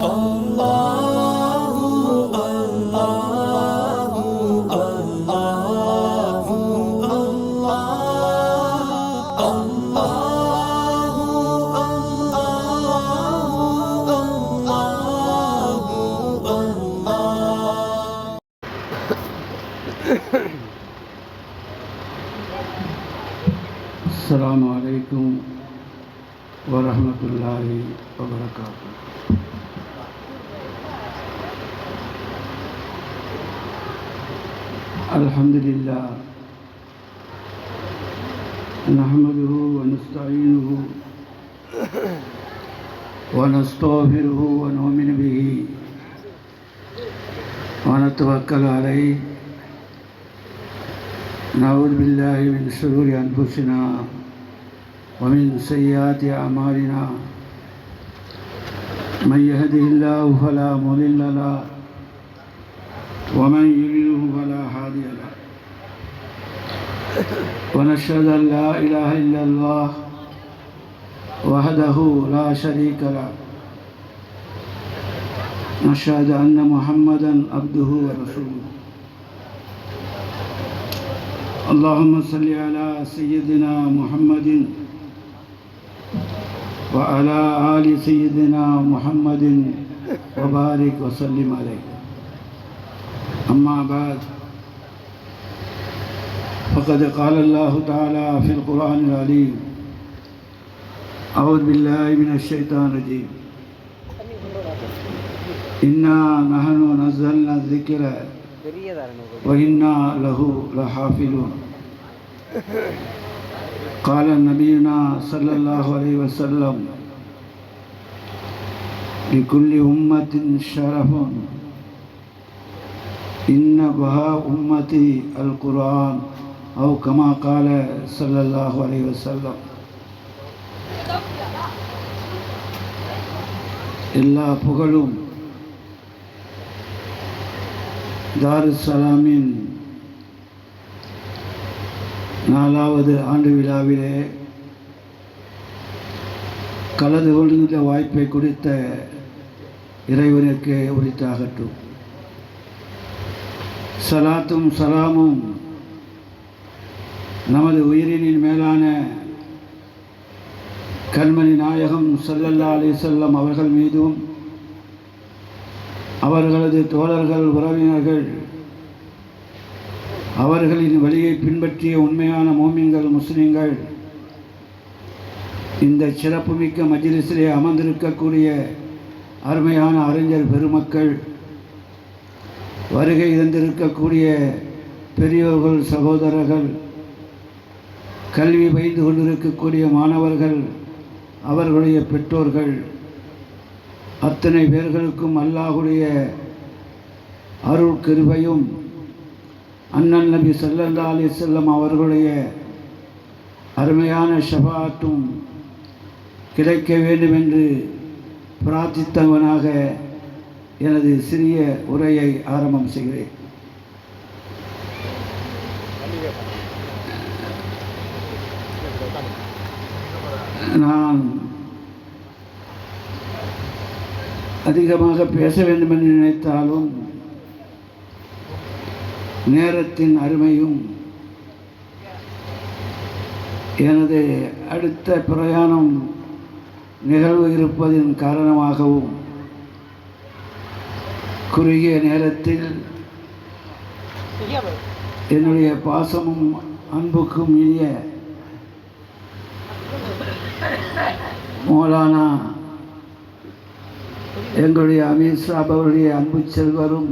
الله الله الله الله الله السلام عليكم ورحمة الله وبركاته الحمد لله. نحمده ونستعينه ونستغفره ونؤمن به ونتوكل عليه. نعوذ بالله من شرور أنفسنا ومن سيئات أعمالنا. من يهده الله فلا مضل له ومن يضلله فلا هادي له. ونشهد أن لا إله إلا الله وحده لا شريك له. نشهد أن محمدا عبده ورسوله. اللهم صل على سيدنا محمد وعلى آل سيدنا محمد وبارك وسلم عليه. أما بعد فقد قال الله تعالى في القرآن العليم أعوذ بالله من الشيطان الرجيم. إنا نحن نزلنا الذكر وإنا له لحافظون قال نبينا صلى الله عليه وسلم لكل أمة شرف. إن بهاء أمتي القرآن أو كما قال صلى الله عليه وسلم எல்லா புகழும் தாருசலாமின் நாலாவது ஆண்டு விழாவிலே கலந்து கொள்கின்ற வாய்ப்பை கொடுத்த இறைவனுக்கு உரித்தாகட்டும் சலாத்தும் சலாமும் நமது உயிரினின் மேலான கண்மணி நாயகம் சல்லல்லா அலி செல்லம் அவர்கள் மீதும் அவர்களது தோழர்கள் உறவினர்கள் அவர்களின் வழியை பின்பற்றிய உண்மையான மோமியங்கள் முஸ்லிம்கள் இந்த சிறப்புமிக்க மஜிலிசிலே அமர்ந்திருக்கக்கூடிய அருமையான அறிஞர் பெருமக்கள் வருகை தந்திருக்கக்கூடிய பெரியோர்கள் சகோதரர்கள் கல்வி பயின்று கொண்டிருக்கக்கூடிய மாணவர்கள் அவர்களுடைய பெற்றோர்கள் அத்தனை பேர்களுக்கும் அல்லாஹுடைய அருள் கிருபையும் அண்ணன் நபி சல்லல்லா அலி செல்லம் அவர்களுடைய அருமையான ஷபாத்தும் கிடைக்க வேண்டும் என்று பிரார்த்தித்தவனாக எனது சிறிய உரையை ஆரம்பம் செய்கிறேன். நான் அதிகமாக பேச வேண்டும் என்று நினைத்தாலும் நேரத்தின் அருமையும் எனது அடுத்த பிரயாணம் நிகழ்வு இருப்பதின் காரணமாகவும் குறுகிய நேரத்தில் என்னுடைய பாசமும் அன்புக்கும் இனிய மோலானா எங்களுடைய அமீர் அவருடைய அன்பு செல்வரும்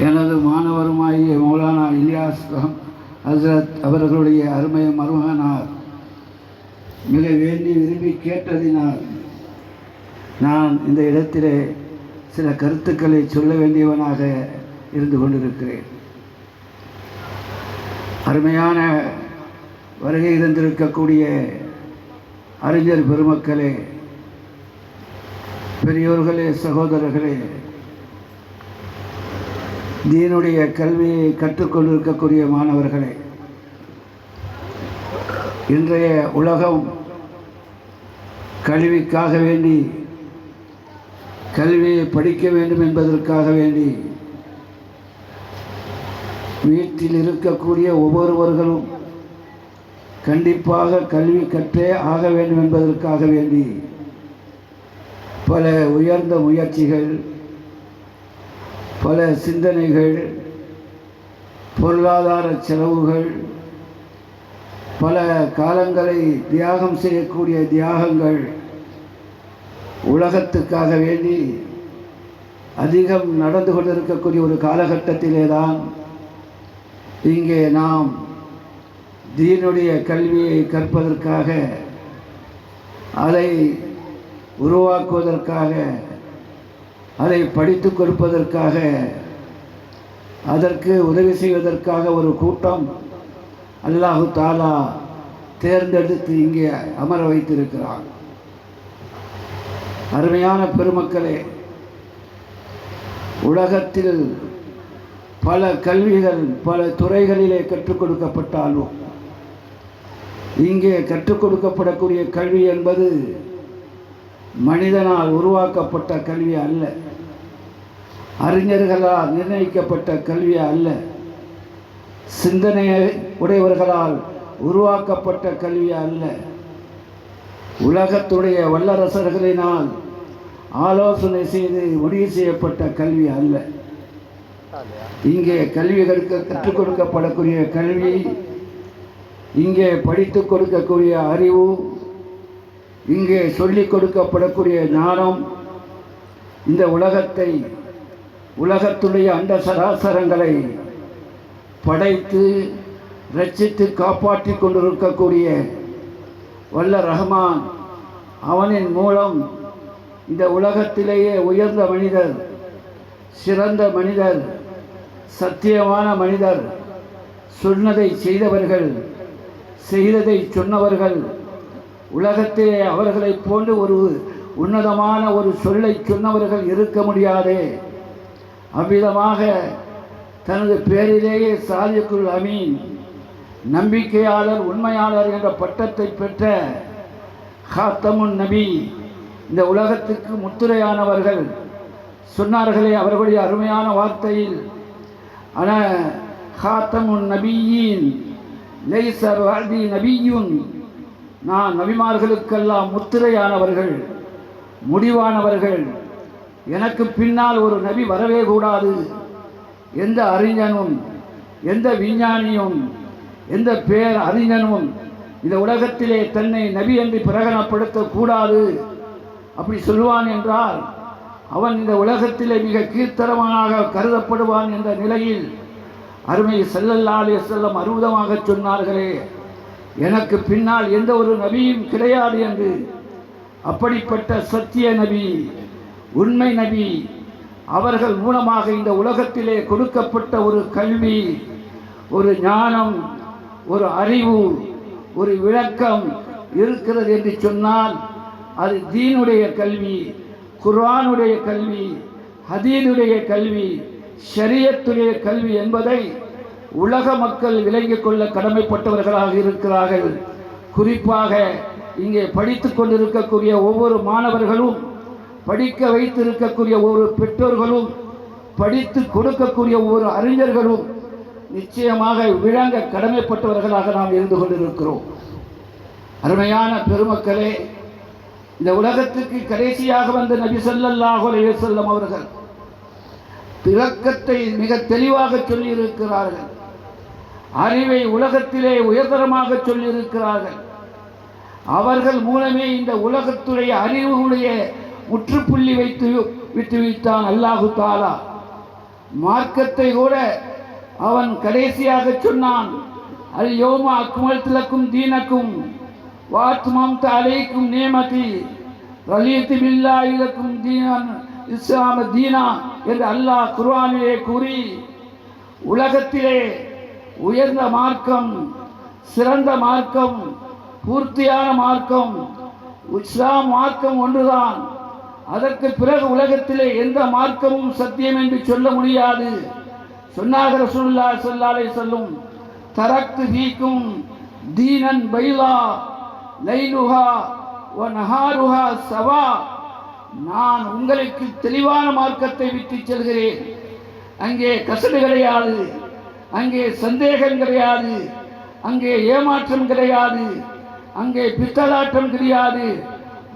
எனது மாணவருமாகிய மௌலானா இலியாஸ் ஹசரத் அவர்களுடைய அருமைய மருமகனார் மிக வேண்டி விரும்பி கேட்டதினால் நான் இந்த இடத்திலே சில கருத்துக்களை சொல்ல வேண்டியவனாக இருந்து கொண்டிருக்கிறேன். அருமையான வருகை இருந்திருக்கக்கூடிய அறிஞர் பெருமக்களே பெரியோர்களே சகோதரர்களே தீனுடைய கல்வியை கற்றுக்கொண்டிருக்கக்கூடிய மாணவர்களே இன்றைய உலகம் கல்விக்காக வேண்டி கல்வியை படிக்க வேண்டும் என்பதற்காக வேண்டி வீட்டில் இருக்கக்கூடிய ஒவ்வொருவர்களும் கண்டிப்பாக கல்வி கற்றே ஆக வேண்டும் என்பதற்காக வேண்டி பல உயர்ந்த முயற்சிகள் பல சிந்தனைகள் பொருளாதார செலவுகள் பல காலங்களை தியாகம் செய்யக்கூடிய தியாகங்கள் உலகத்துக்காக வேண்டி அதிகம் நடந்து கொண்டிருக்கக்கூடிய ஒரு காலகட்டத்திலே தான் இங்கே நாம் தீனுடைய கல்வியை கற்பதற்காக அதை உருவாக்குவதற்காக அதை படித்து கொடுப்பதற்காக அதற்கு உதவி செய்வதற்காக ஒரு கூட்டம் அல்லாஹு தாலா தேர்ந்தெடுத்து இங்கே அமர வைத்திருக்கிறான். அருமையான பெருமக்களே உலகத்தில் பல கல்விகள் பல துறைகளிலே கற்றுக் கொடுக்கப்பட்டாலும் இங்கே கற்றுக் கொடுக்கப்படக்கூடிய கல்வி என்பது மனிதனால் உருவாக்கப்பட்ட கல்வி அல்ல. அறிஞர்களால் நிர்ணயிக்கப்பட்ட கல்வி அல்ல. சிந்தனையை உடையவர்களால் உருவாக்கப்பட்ட கல்வி அல்ல. உலகத்துடைய வல்லரசர்களினால் ஆலோசனை செய்து முடிவு செய்யப்பட்ட கல்வி அல்ல. இங்கே கல்வி கற்க கற்றுக் கொடுக்கப்படக்கூடிய கல்வி இங்கே படித்து கொடுக்கக்கூடிய அறிவு இங்கே சொல்லிக் கொடுக்கப்படக்கூடிய ஞானம் இந்த உலகத்தை உலகத்துடைய அண்ட சராசரங்களை படைத்து ரட்சித்து காப்பாற்றி கொண்டிருக்கக்கூடிய வல்ல ரஹ்மான் அவனின் மூலம் இந்த உலகத்திலேயே உயர்ந்த மனிதர் சிறந்த மனிதர் சத்தியமான மனிதர் சொன்னதை செய்தவர்கள் செய்ததை சொன்னவர்கள் உலகத்திலே அவர்களைப் போன்று ஒரு உன்னதமான ஒரு சொல்லை சொன்னவர்கள் இருக்க முடியாதே. அவ்விதமாக தனது பேரிலேயே சாதிக்குள் அமீன். நம்பிக்கையாளர் உண்மையாளர் என்ற பட்டத்தை பெற்ற ஹாத்தமுன் நபி இந்த உலகத்துக்கு முத்துரையானவர்கள் சொன்னார்களே அவர்களுடைய அருமையான வார்த்தையில் ஆன ஹாத்தமுன் நபியின் லைசர் வாதி நபியும் நான் நபிமார்களுக்கெல்லாம் முத்திரையானவர்கள் முடிவானவர்கள். எனக்கு பின்னால் ஒரு நபி வரவே கூடாது. எந்த அறிஞனும் எந்த விஞ்ஞானியும் எந்த பேர் அறிஞனும் இந்த உலகத்திலே தன்னை நபி என்று பிரகடனப்படுத்தக்கூடாது. அப்படி சொல்லுவான் என்றால் அவன் இந்த உலகத்திலே மிக கீர்த்தரவனாக கருதப்படுவான் என்ற நிலையில் அருமை செல்லல்லாலே செல்லம் அற்புதமாக சொன்னார்களே எனக்கு பின்னால் எந்த ஒரு நபியும் கிடையாது என்று. அப்படிப்பட்ட சத்திய நபி உண்மை நபி அவர்கள் மூலமாக இந்த உலகத்திலே கொடுக்கப்பட்ட ஒரு கல்வி ஒரு ஞானம் ஒரு அறிவு ஒரு விளக்கம் இருக்கிறது என்று சொன்னால் அது தீனுடைய கல்வி குர்ஆனுடைய கல்வி ஹதீனுடைய கல்வி ஷரியத்துடைய கல்வி என்பதை உலக மக்கள் விளங்கிக் கொள்ள கடமைப்பட்டவர்களாக இருக்கிறார்கள். குறிப்பாக இங்கே படித்து கொண்டிருக்கக்கூடிய ஒவ்வொரு மாணவர்களும் படிக்க வைத்திருக்கக்கூடிய ஒவ்வொரு பெற்றோர்களும் படித்து கொடுக்கக்கூடிய ஒவ்வொரு அறிஞர்களும் நிச்சயமாக விளங்க கடமைப்பட்டவர்களாக நாம் இருந்து கொண்டிருக்கிறோம். அருமையான பெருமக்களே இந்த உலகத்துக்கு கடைசியாக வந்த நபி ஸல்லல்லாஹு செல்லம் அவர்கள் பிறக்கத்தை மிக தெளிவாக சொல்லியிருக்கிறார்கள். அறிவை உலகத்திலே உயர்தரமாக சொல்லியிருக்கிறார்கள். அவர்கள் மூலமே இந்த உலகத்துடைய அறிவுடைய முற்றுப்புள்ளி வைத்து விட்டு வைத்தான் அல்லாஹு தாலா. மார்க்கத்தை கூட அவன் கடைசியாக சொன்னான் அல் யோம அக்மல் திலக்கும் தீனக்கும் வாத்மம் அலைக்கும் நேமதி ரலீத்து பில்லா இலக்கும் தீனான் இஸ்லாம தீனா என்று அல்லாஹ் குர்ஆனிலே கூறி உலகத்திலே உயர்ந்த மார்க்கம் சிறந்த மார்க்கம் பூர்த்தியான மார்க்கம் இஸ்லாம் மார்க்கம் ஒன்றுதான். அதற்கு பிறகு உலகத்திலே எந்த மார்க்கமும் சத்தியம் என்று சொல்ல முடியாது. சொன்னாக ரசூலுல்லா சொல்லாலே சொல்லும் தரக்கு ஃபீக்கும் தீனன் பைலா லைலுஹா வ நஹாருஹா சவா. நான் உங்களுக்கு தெளிவான மார்க்கத்தை விட்டு செல்கிறேன். அங்கே கசடு கிடையாது அங்கே சந்தேகம் கிடையாது அங்கே ஏமாற்றம் கிடையாது அங்கே பித்தலாட்டம் கிடையாது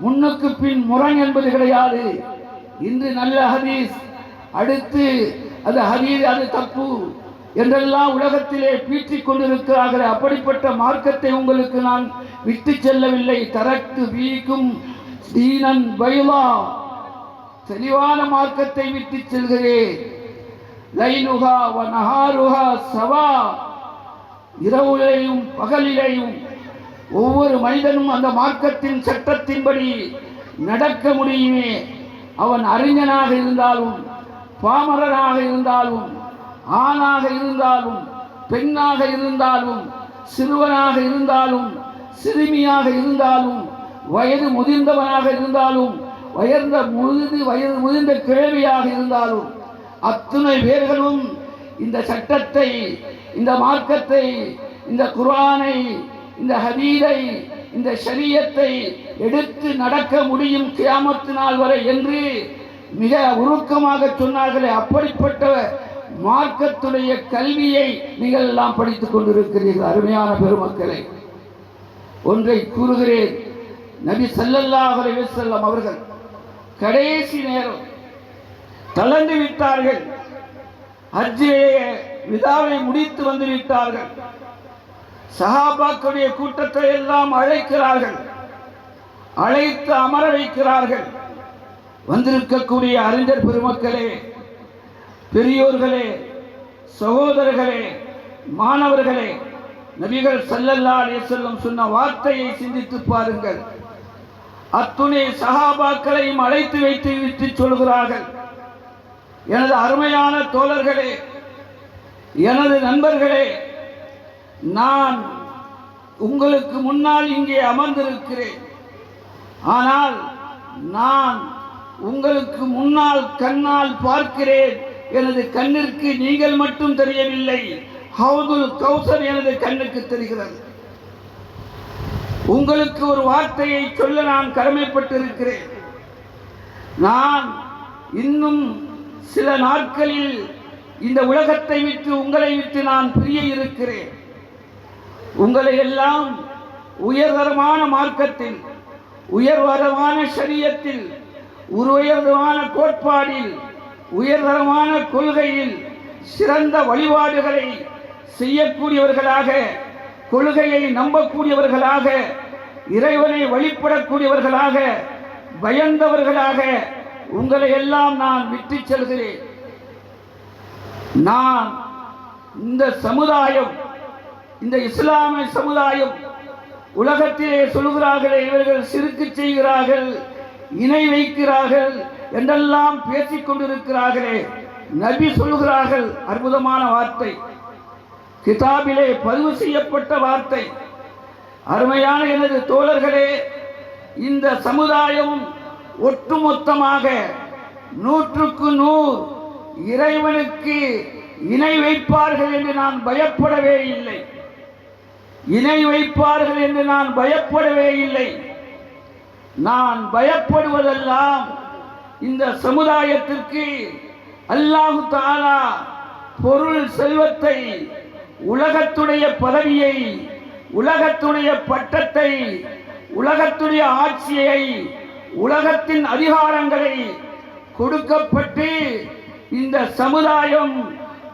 முன்னுக்கு பின் முரண் என்பது கிடையாது. இன்று நல்ல ஹதீஸ் அடுத்து அது ஹரி அது தப்பு என்றெல்லாம் உலகத்திலே பீற்றிக் கொண்டிருக்கிறார்கள். அப்படிப்பட்ட மார்க்கத்தை உங்களுக்கு நான் விட்டு செல்லவில்லை. தரக்கு வீக்கும் தீனன் பைலா தெளிவான மார்க்கத்தை விட்டு செல்கிறேன். லைனுகா வ சவா. இரவுலையும் பகலிலையும் ஒவ்வொரு மனிதனும் அந்த மார்க்கத்தின் சட்டத்தின்படி நடக்க முடியுமே. அவன் அறிஞனாக இருந்தாலும் பாமரனாக இருந்தாலும் ஆணாக இருந்தாலும் பெண்ணாக இருந்தாலும் சிறுவனாக இருந்தாலும் சிறுமியாக இருந்தாலும் வயது முதிர்ந்தவனாக இருந்தாலும் வயர்ந்த முதிர்ந்து வயது முதிர்ந்த கிழவியாக இருந்தாலும் அத்துணை பேர்களும் இந்த சட்டத்தை இந்த மார்க்கத்தை இந்த குர்ஆனை இந்த ஹதீதை இந்த ஷரியத்தை எடுத்து நடக்க முடியும் கியாமத்து நாள் வரை என்று மிக உருக்கமாக சொன்னார்களே அப்படிப்பட்ட மார்க்கத்துடைய கல்வியை நீங்கள் எல்லாம் படித்துக் கொண்டிருக்கிறீர்கள் அருமையான பெருமக்களை. ஒன்றை கூறுகிறேன் நபி ஸல்லல்லாஹு அலைஹி அவர்கள் கடைசி நேரம் தளர்ந்து விட்டார்கள். ஹஜ்ஜிலே விதாவை முடித்து வந்து விட்டார்கள். சஹாபாக்களுடைய கூட்டத்தை எல்லாம் அழைக்கிறார்கள். அழைத்து அமர வைக்கிறார்கள். வந்திருக்கக்கூடிய அறிஞர் பெருமக்களே பெரியோர்களே சகோதரர்களே மாணவர்களே நபிகள் ஸல்லல்லாஹு செல்லும் சொன்ன வார்த்தையை சிந்தித்து பாருங்கள். அத்துணை சகாபாக்களையும் அழைத்து வைத்து விட்டு சொல்கிறார்கள். எனது அருமையான தோழர்களே எனது நண்பர்களே நான் உங்களுக்கு முன்னால் இங்கே அமர்ந்திருக்கிறேன். ஆனால் நான் உங்களுக்கு முன்னால் கண்ணால் பார்க்கிறேன். எனது கண்ணிற்கு நீங்கள் மட்டும் தெரியவில்லை. ஹவுதுல் கௌசர் எனது கண்ணுக்கு தெரிகிறது. உங்களுக்கு ஒரு வார்த்தையை சொல்ல நான் கடமைப்பட்டிருக்கிறேன். நான் இன்னும் சில நாட்களில் இந்த உலகத்தை விட்டு உங்களை விட்டு நான் பிரிய இருக்கிறேன். உங்களை எல்லாம் உயர்தரமான மார்க்கத்தில் உயர்வரமான சரியத்தில் உயர்தரமான கோட்பாடில் உயர்தரமான கொள்கையில் சிறந்த வழிபாடுகளை செய்யக்கூடியவர்களாக கொள்கையை நம்பக்கூடியவர்களாக இறைவனை வழிபடக்கூடியவர்களாக பயந்தவர்களாக உங்களை எல்லாம் நான் விட்டு செல்கிறேன். நான் இந்த சமுதாயம் இந்த இஸ்லாமிய சமுதாயம் உலகத்திலே சொல்கிறார்களே இவர்கள் சிறுக்கு செய்கிறார்கள். இணை வைக்கிறார்கள் என்றெல்லாம் பேசிக் கொண்டிருக்கிறார்களே. நபி சொல்கிறார்கள் அற்புதமான வார்த்தை. கிதாபிலே பதிவு செய்யப்பட்ட வார்த்தை. அருமையான எனது தோழர்களே இந்த சமுதாயம் ஒட்டுமொத்தமாக நூற்றுக்கு நூறு இறைவனுக்கு இணை வைப்பார்கள் என்று நான் பயப்படவே இல்லை. இணை வைப்பார்கள் என்று நான் பயப்படவே இல்லை. நான் பயப்படுவதெல்லாம் இந்த சமுதாயத்திற்கு அல்லாஹு தாலா பொருள் செல்வத்தை உலகத்துடைய பதவியை உலகத்துடைய பட்டத்தை உலகத்துடைய ஆட்சியை உலகத்தின் அதிகாரங்களை கொடுக்கப்பட்டு இந்த சமுதாயம்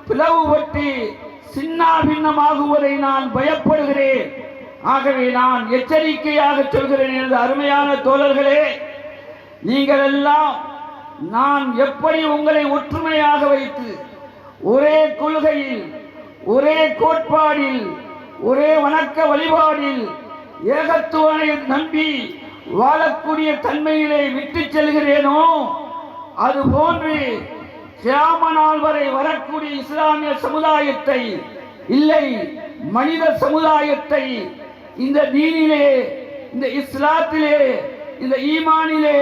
பிளவுபட்டு சின்னாபின்னமாகுவதை நான் பயப்படுகிறேன். ஆகவே நான் எச்சரிக்கையாக சொல்கிறேன் எனது அருமையான தோழர்களே நீங்கள் எல்லாம் நான் எப்படி உங்களை ஒற்றுமையாக வைத்து ஒரே கொள்கையில் ஒரே கோட்பாடில் ஒரே வணக்க வழிபாடில் ஏகத்துவனை நம்பி வாழக்கூடிய தன்மையிலே விட்டு செல்கிறேனோ அது போன்று கியாம நாள் வரை வரக்கூடிய இஸ்லாமிய சமுதாயத்தை இல்லை மனித சமுதாயத்தை இந்த தீனிலே இந்த இஸ்லாத்திலே இந்த ஈமானிலே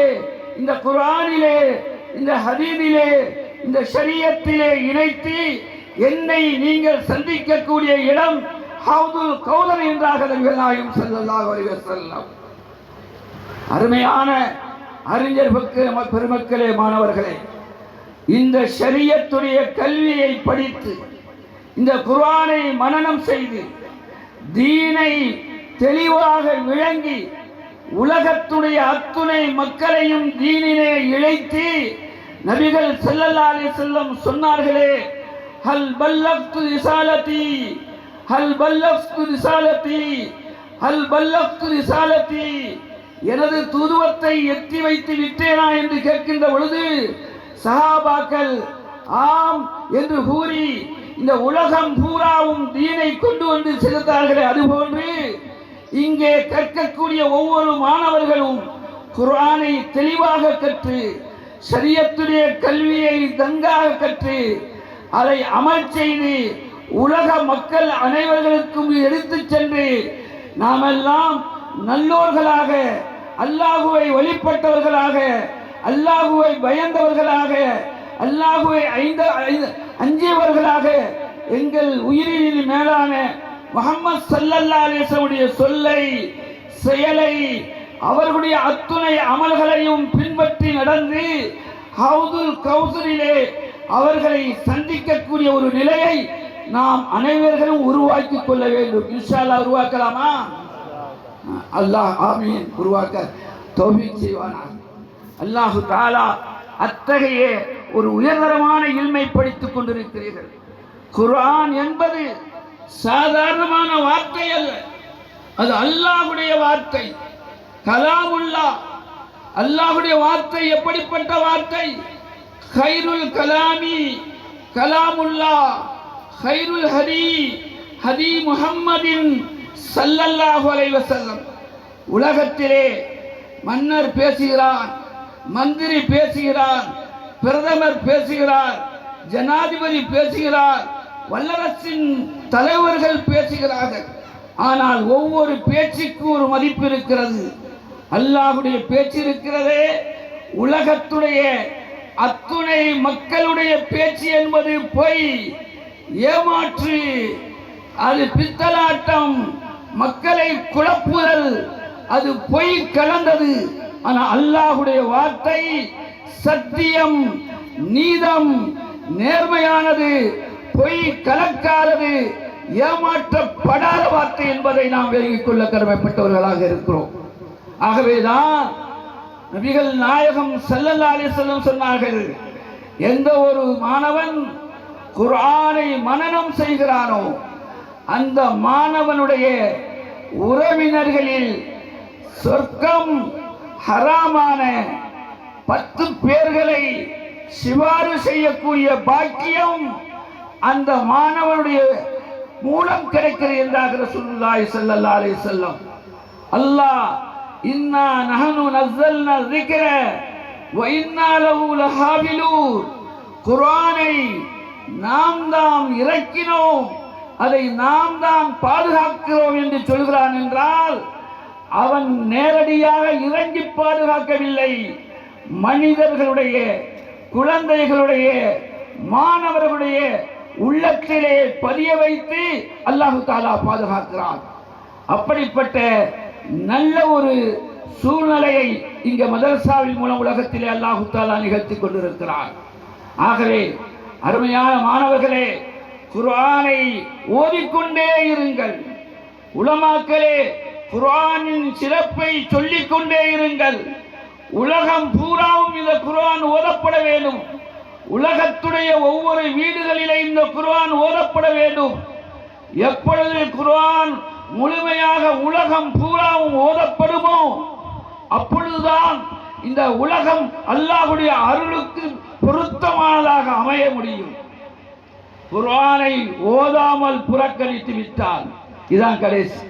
இந்த குர்ஆனிலே இந்த ஹதீபிலே இந்த ஷரியத்திலே இணைத்து என்னை நீங்கள் சந்திக்கக்கூடிய இடம் ஹவுதுல் கௌதர் என்றாக நபிகள் நாயகம் ஸல்லல்லாஹு அருமையான அறிஞர் பெருமக்களே மாணவர்களே இந்த ஷரியத்துடைய கல்வியை படித்து இந்த குர்ஆனை மனனம் செய்து தீனை தெளிவாக விளங்கி உலகத்துடைய அத்துணை மக்களையும் தீனினை இழைத்து நபிகள் ஸல்லல்லாஹு அலைஹி செல்லம் சொன்னார்களே ஹல் பல்லப்து ரிசாலதி ஹல் பல்லக்து ரிசாலதி ஹல் பல்லப்து ரிசாலதி எனது தூதுவத்தை எத்தி வைத்து விட்டேனா? என்று கேட்கின்ற பொழுது சஹாபாக்கள் ஆம் என்று கூறி இந்த உலகம் பூராவும் தீனை கொண்டு வந்து செலுத்தார்களே அதுபோன்று இங்கே கற்கக்கூடிய ஒவ்வொரு மாணவர்களும் குரானை தெளிவாக கற்று சரியத்துடைய கல்வியை தங்காக கற்று அதை அமல் செய்து உலக மக்கள் அனைவர்களுக்கும் எடுத்து சென்று நாமெல்லாம் நல்லோர்களாக அல்லாஹுவை வழிபட்டவர்களாக அல்லாஹுவை பயந்தவர்களாக அல்லாஹுவை ஐந்து ஐந்த- அஞ்சியவர்களாக எங்கள் உயிரின் மேலான முகமது சல்லல்லா அலிஸ்லமுடைய சொல்லை செயலை அவர்களுடைய அத்துணை அமல்களையும் பின்பற்றி நடந்து ஹவுதுல் கௌசரிலே அவர்களை சந்திக்கக்கூடிய ஒரு நிலையை நாம் அனைவர்களும் உருவாக்கி கொள்ள வேண்டும். இன்ஷா உருவாக்கலாமா? அல்லாஹ் ஆமீன் உருவாக்க தௌஃபீக் செய்வானார் அல்லாஹு தாலா அத்தகைய ஒரு உயர்தரமான இல்மை படித்துக் கொண்டிருக்கிறீர்கள். குரான் என்பது சாதாரணமான வார்த்தை அல்ல. அது அல்லாஹுடைய வார்த்தை. கலாமுல்லா. அல்லாஹுடைய வார்த்தை எப்படிப்பட்ட வார்த்தை? ஹைருல் கலாமி கலாமுல்லா. ஹைருல் ஹரி ஹரி முஹம்மதின் சல்லல்லாஹு அலைவசல்லம் உலகத்திலே மன்னர் பேசுகிறான் மந்திரி பேசுகிறார் பிரதமர் பேசுகிறார் ஜனாதிபதி பேசுகிறார் வல்லரசின் தலைவர்கள் பேசுகிறார்கள். ஆனால் ஒவ்வொரு பேச்சுக்கும் ஒரு மதிப்பு இருக்கிறது. அல்லாஹுடைய பேச்சு இருக்கிறதே உலகத்துடைய அத்துணை மக்களுடைய பேச்சு என்பது பொய் ஏமாற்று அது பித்தலாட்டம் மக்களை குழப்புதல் அது பொய் கலந்தது. ஆனால் அல்லாஹுடைய வார்த்தை சத்தியம் நீதம் நேர்மையானது பொய் கலக்காதது. ஏமாற்றப்படாத வார்த்தை என்பதை நாம் விலகிக் கொள்ள கடமைப்பட்டவர்களாக இருக்கிறோம். ஆகவேதான் நபிகள் நாயகம் ஸல்லல்லாஹு அலைஹி சொன்னார்கள் எந்த ஒரு மாணவன் குரானை மனனம் செய்கிறானோ அந்த மாணவனுடைய உறவினர்களில் சொர்க்கம் ஹராமான பத்து பேர்களை சிபாறு செய்யக்கூடிய பாக்கியம் அந்த மாணவனுடைய மூலம் கிடைக்கிறது என்றாக ரசூலுல்லாஹி ஸல்லல்லாஹு அலைஹி வஸல்லம். அல்லாஹ் இன்னா நஹனு நஸ்ஸல்னா ذிக்ர வ இன்னா லஹு லஹாபிலூன். குர்ஆனை நாம் தாம் இறக்கினோம். அதை நாம் தான் பாதுகாக்கிறோம் என்று சொல்கிறான் என்றால் அவன் நேரடியாக இறங்கி பாதுகாக்கவில்லை. மனிதர்களுடைய குழந்தைகளுடைய மாணவர்களுடைய உள்ளத்திலே பதிய வைத்து அல்லாஹு தாலா பாதுகாக்கிறான் அப்படிப்பட்ட நல்ல ஒரு சூழ்நிலையை இங்க மதரசாவின் மூலம் உலகத்திலே அல்லாஹு தாலா நிகழ்த்தி கொண்டிருக்கிறார். ஆகவே அருமையான மாணவர்களே குர்ஆனை ஓதிக்கொண்டே இருங்கள். உலமாக்களே குர்ஆனின் சிறப்பை சொல்லிக்கொண்டே இருங்கள். உலகம் பூராவும் இந்த குர்ஆன் ஓதப்பட வேண்டும். உலகத்துடைய ஒவ்வொரு வீடுகளிலே இந்த குர்ஆன் ஓதப்பட வேண்டும் எப்பொழுது குர்ஆன் முழுமையாக உலகம் பூராவும் ஓதப்படுமோ அப்பொழுதுதான் இந்த உலகம் அல்லாஹ்வுடைய அருளுக்கு பொருத்தமானதாக அமைய முடியும் குர்ஆனை ஓதாமல் புறக்கணித்து விட்டால் இதான் கடைசி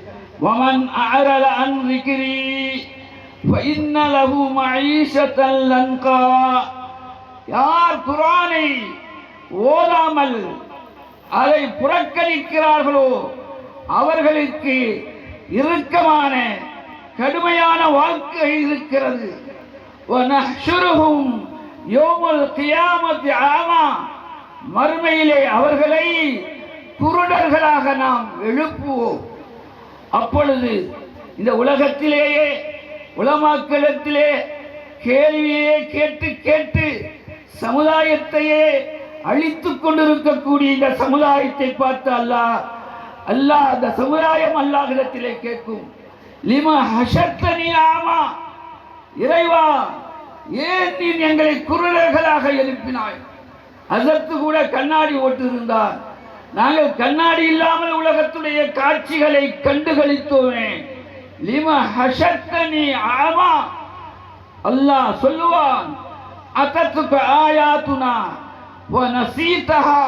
வமன் அஅரல அன் ذِكْرِي فإن له معيشة لنقا யார் குரானை ஓதாமல் அதை புறக்கணிக்கிறார்களோ அவர்களுக்கு இறுக்கமான கடுமையான வாழ்க்கை இருக்கிறது. மறுமையிலே அவர்களை குருடர்களாக நாம் எழுப்புவோம். அப்பொழுது இந்த உலகத்திலேயே உலமாக்களத்திலே கேள்வியே கேட்டு கேட்டு சமுதாயத்தையே அழித்துக் கொண்டிருக்கக்கூடிய இந்த சமுதாயத்தை பார்த்து அல்லாஹ் அல்லாஹ் அந்த சமுதாயம் அல்லாஹிடத்திலே கேட்கும். லிம ஹஷத்தனி ஆமா இறைவா ஏன் நீ எங்களை குரலர்களாக எழுப்பினாய்? அதற்கு கூட கண்ணாடி ஓட்டிருந்தார் நாங்கள் கண்ணாடி இல்லாமல் உலகத்துடைய காட்சிகளை கண்டுகளித்தோமே. லிம ஹஷத்தனி ஆமா அல்லாஹ் சொல்லுவான் அத்தத்துக்கு ஆயாத்துனா வ நசீதஹா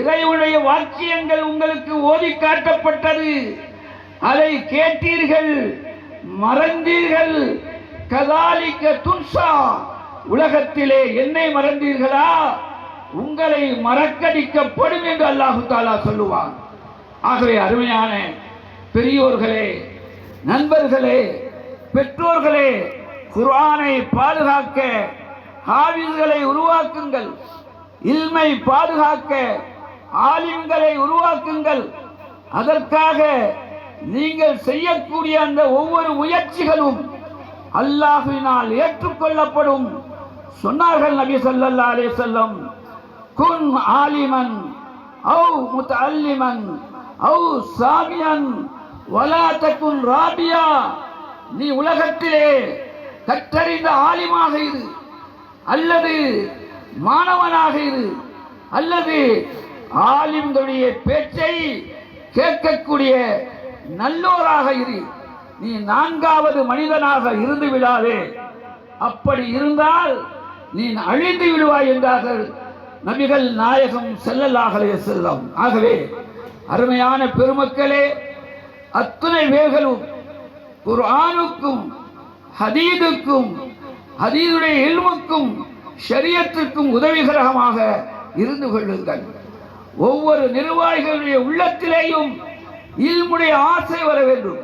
இறைவனுடைய வாக்கியங்கள் உங்களுக்கு ஓதி காட்டப்பட்டது. அதை கேட்டீர்கள் மறந்தீர்கள். கதாலிக்க துன்சா உலகத்திலே என்னை மறந்தீர்களா? உங்களை மறக்கடிக்கப்படும் என்று அல்லாஹு தாலா சொல்லுவான். ஆகவே அருமையான பெரியோர்களே நண்பர்களே பெற்றோர்களே குர்ஆனை பாதுகாக்க ஹாவில்களை உருவாக்குங்கள். இல்மை பாதுகாக்க ஆலிம்களை உருவாக்குங்கள். அதற்காக நீங்கள் செய்யக்கூடிய அந்த ஒவ்வொரு முயற்சிகளும் அல்லாஹினால் ஏற்றுக்கொள்ளப்படும். சொன்னார்கள் நபி ஸல்லல்லாஹு அலே செல்லம் குன் ஆலிமன் அவு முத்தல்லிமன் அவு சாமியன் வலாத்தக்குன் ராபியா. நீ உலகத்திலே கற்றறிந்த ஆலிமாக இரு. அல்லது மாணவனாக இரு அல்லது ஆலிம்களுடைய பேச்சை கேட்கக்கூடிய நல்லோராக இரு. நீ நான்காவது மனிதனாக இருந்து விடாதே. அப்படி இருந்தால் நீ அழிந்து விடுவாய் என்றார்கள் நபிகள் நாயகம் செல்லலாகலே செல்லம் ஆகவே அருமையான பெருமக்களே அத்துணை வேர்களும் குர்ஆனுக்கும் ஹதீதுக்கும் அதீதுடைய இல்முக்கும் சரியத்திற்கும் உதவிகரமாக இருந்து கொள்ளுங்கள். ஒவ்வொரு நிர்வாகிகளுடைய உள்ளத்திலேயும் இல்முடைய ஆசை வர வேண்டும்.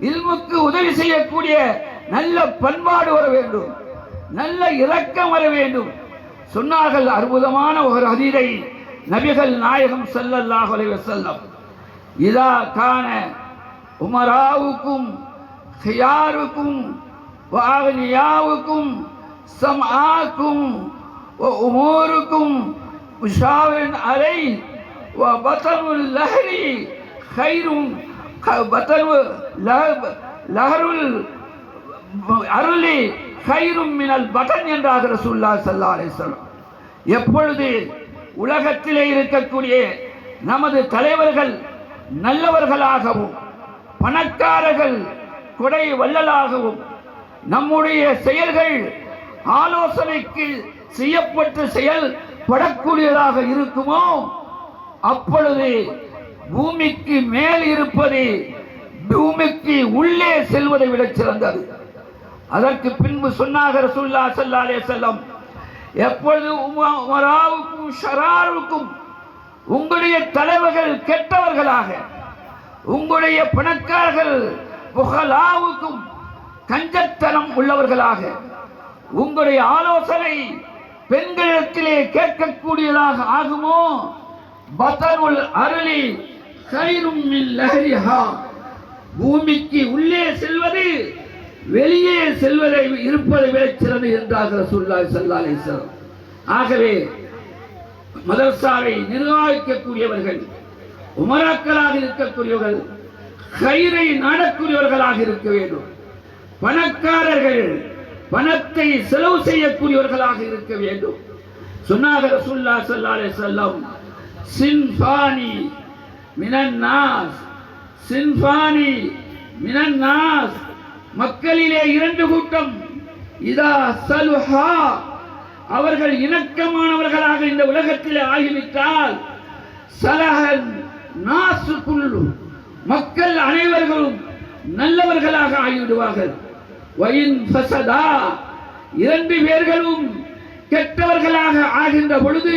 இல்முக்கு உதவி செய்யக்கூடிய நல்ல பண்பாடு வர வேண்டும். நல்ல இரக்கம் வர வேண்டும். சொன்னார்கள் அற்புதமான ஒரு அதிரை நபிகள் நாயகம் செல்லல்லாஹ் செல்லம் இதா காண உமராவுக்கும் ஹியாருக்கும் وأغنياؤكم سمعاكم وأموركم مشاور عليه وبطن اللهر خير بطن لهر அருளி கயிறும் மினல் பட்டன் என்றாக ரசூல்லா சல்லா அலிஸ்லாம் எப்பொழுது உலகத்திலே இருக்கக்கூடிய நமது தலைவர்கள் நல்லவர்களாகவும் பணக்காரர்கள் கொடை வள்ளலாகவும் நம்முடைய செயல்கள் ஆலோசனைக்கு செய்யப்பட்ட செயல் படக்கூடியதாக இருக்குமோ அப்பொழுது பூமிக்கு மேல் இருப்பது பூமிக்கு உள்ளே செல்வதை விட சிறந்தது. அதற்கு பின்பு சொன்னாக ரசுல்லா ஸல்லல்லாஹு செல்லம் எப்பொழுது உமராவுக்கும் ஷராருக்கும் உங்களுடைய தலைவர்கள் கெட்டவர்களாக உங்களுடைய பணக்காரர்கள் புகழாவுக்கும் கஞ்சத்தனம் உள்ளவர்களாக உங்களுடைய ஆலோசனை பெண்களிடத்திலே கேட்கக்கூடியதாக ஆகுமோ? பதருள் அருளி கயிறும் பூமிக்கு உள்ளே செல்வது வெளியே செல்வதை இருப்பதை விட சிறந்து என்றார்கள் ரசூலுல்லாஹி ஸல்லல்லாஹு ஆகவே மதர்சாவை நிர்வகிக்கக்கூடியவர்கள் உமராக்களாக இருக்கக்கூடியவர்கள் கயிறை நாடக்கூடியவர்களாக இருக்க வேண்டும். பணக்காரர்கள் பணத்தை செலவு செய்யக்கூடியவர்களாக இருக்க வேண்டும். சொன்னாக ரசுல்லா ஸல்லல்லாஹு செல்லம் வஸல்லம் சின்ஃபானி மினன்னாஸ் சின்ஃபானி மினன்னாஸ். மக்களிலே இரண்டு கூட்டம் இதா சலுஹா. அவர்கள் இணக்கமானவர்களாக இந்த உலகத்திலே ஆகிவிட்டால் சலஹன் நாசு மக்கள் அனைவர்களும் நல்லவர்களாக ஆகிவிடுவார்கள். இரண்டு பேர்களும் கெட்டவர்களாக ஆகின்ற பொழுது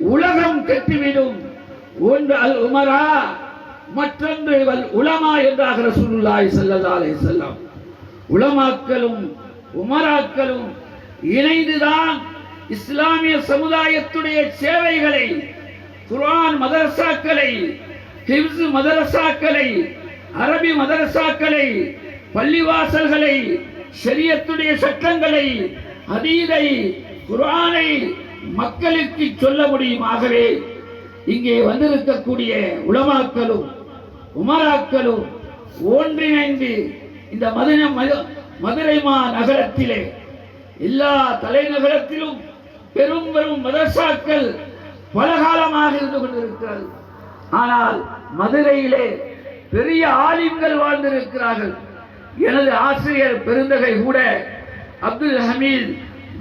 உலகம் கெட்டுவிடும். ஒன்று அல் உமரா மற்றொன்று வல் உலமா என்றாக ரசூலுல்லாஹி செல்லதாலே செல்லம் வஸல்லம். உலமாக்களும் உமராக்களும் இணைந்துதான் இஸ்லாமிய சமுதாயத்துடைய சேவைகளை குரான் மதரசாக்களை ஹிப்ஸ் மதரசாக்களை அரபி மதரசாக்களை பள்ளிவாசல்களை சரியத்துடைய சட்டங்களை அதீதை குரானை மக்களுக்கு சொல்ல முடியுமாகவே இங்கே வந்திருக்கக்கூடிய உலமாக்களும் உமராக்களும் ஒன்றிணைந்து இந்த மதுரை மதுரை மா நகரத்திலே எல்லா தலைநகரத்திலும் பெரும் பெரும் மதர்சாக்கள் பல காலமாக இருந்து கொண்டிருக்கிறது ஆனால் மதுரையிலே பெரிய ஆலிம்கள் வாழ்ந்திருக்கிறார்கள். எனது ஆசிரியர் பெருந்தகை கூட அப்துல் ஹமீத்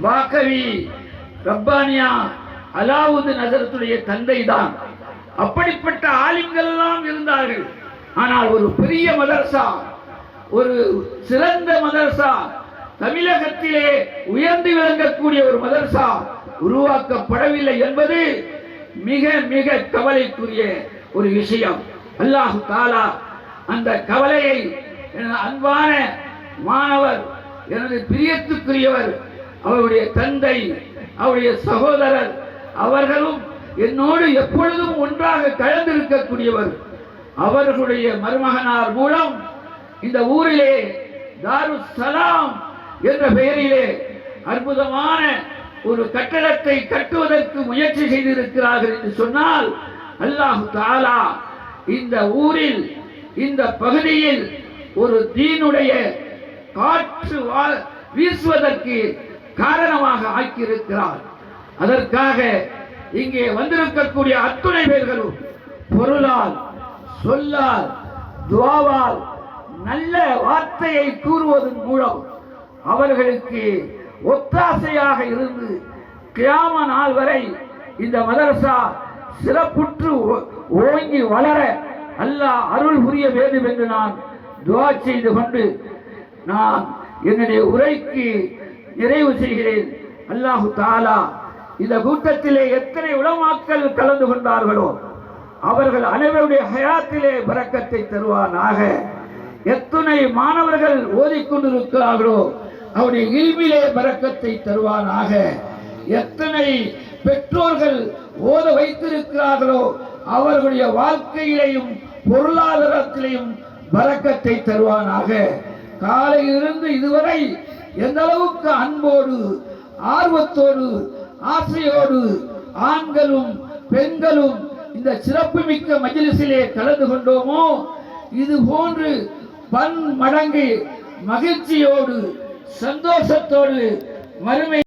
வாக்கவி ரப்பானியா அலாவுதீன் நசரத்துடைய தந்தை தான் அப்படிப்பட்ட ஆலிம்கள்லாம் இருந்தார்கள். ஆனால் ஒரு பெரிய மதரசா ஒரு சிறந்த மதரசா தமிழகத்திலே உயர்ந்து விளங்கக்கூடிய ஒரு மதரசா உருவாக்கப்படவில்லை என்பது மிக மிக கவலைக்குரிய ஒரு விஷயம். அல்லாஹு தாலா அந்த கவலையை எனது அன்பான மாணவர் எனது பிரியத்துக்குரியவர் அவருடைய தந்தை அவருடைய சகோதரர் அவர்களும் என்னோடு எப்பொழுதும் ஒன்றாக கலந்திருக்கக்கூடியவர். அவர்களுடைய மருமகனார் மூலம் இந்த ஊரிலே தாரு சலாம் என்ற பெயரிலே அற்புதமான ஒரு கட்டடத்தை கட்டுவதற்கு முயற்சி செய்திருக்கிறார்கள் என்று சொன்னால் அல்லாஹு தாலா இந்த ஊரில் இந்த பகுதியில் ஒரு தீனுடைய காற்று வா- வீசுவதற்கு காரணமாக ஆக்கியிருக்கிறார். அதற்காக இங்கே வந்திருக்கக்கூடிய அத்துணை பேர்களும் பொருளால் சொல்லால் துவாவால் நல்ல வார்த்தையை கூறுவதன் மூலம் அவர்களுக்கு ஒத்தாசையாக இருந்து கிராம நாள் வரை இந்த மதரசா சிறப்புற்று ஓ- ஓங்கி வளர அல்லாஹ் அருள் புரிய வேண்டும் என்று நான் துவா செய்து கொண்டு நான் என்னுடைய உரைக்கு நிறைவு செய்கிறேன். அல்லாஹு தாலா இந்த கூட்டத்திலே எத்தனை உளமாக்கல் கலந்து கொண்டார்களோ அவர்கள் அனைவருடைய ஹயாத்திலே பறக்கத்தை தருவானாக. எத்தனை மாணவர்கள் ஓதிக்கொண்டிருக்கிறார்களோ அவருடைய இல்விலே பறக்கத்தை தருவானாக. எத்தனை பெற்றோர்கள் ஓத வைத்திருக்கிறார்களோ அவர்களுடைய வாழ்க்கையிலையும் பொருளாதாரத்திலையும் பறக்கத்தை தருவானாக. காலையிலிருந்து இதுவரை எந்த அளவுக்கு அன்போடு ஆர்வத்தோடு ஆசையோடு ஆண்களும் பெண்களும் இந்த சிறப்புமிக்க மஜிலிசிலே கலந்து கொண்டோமோ இது போன்று பன் மடங்கு மகிழ்ச்சியோடு சந்தோஷத்தோடு மறுமை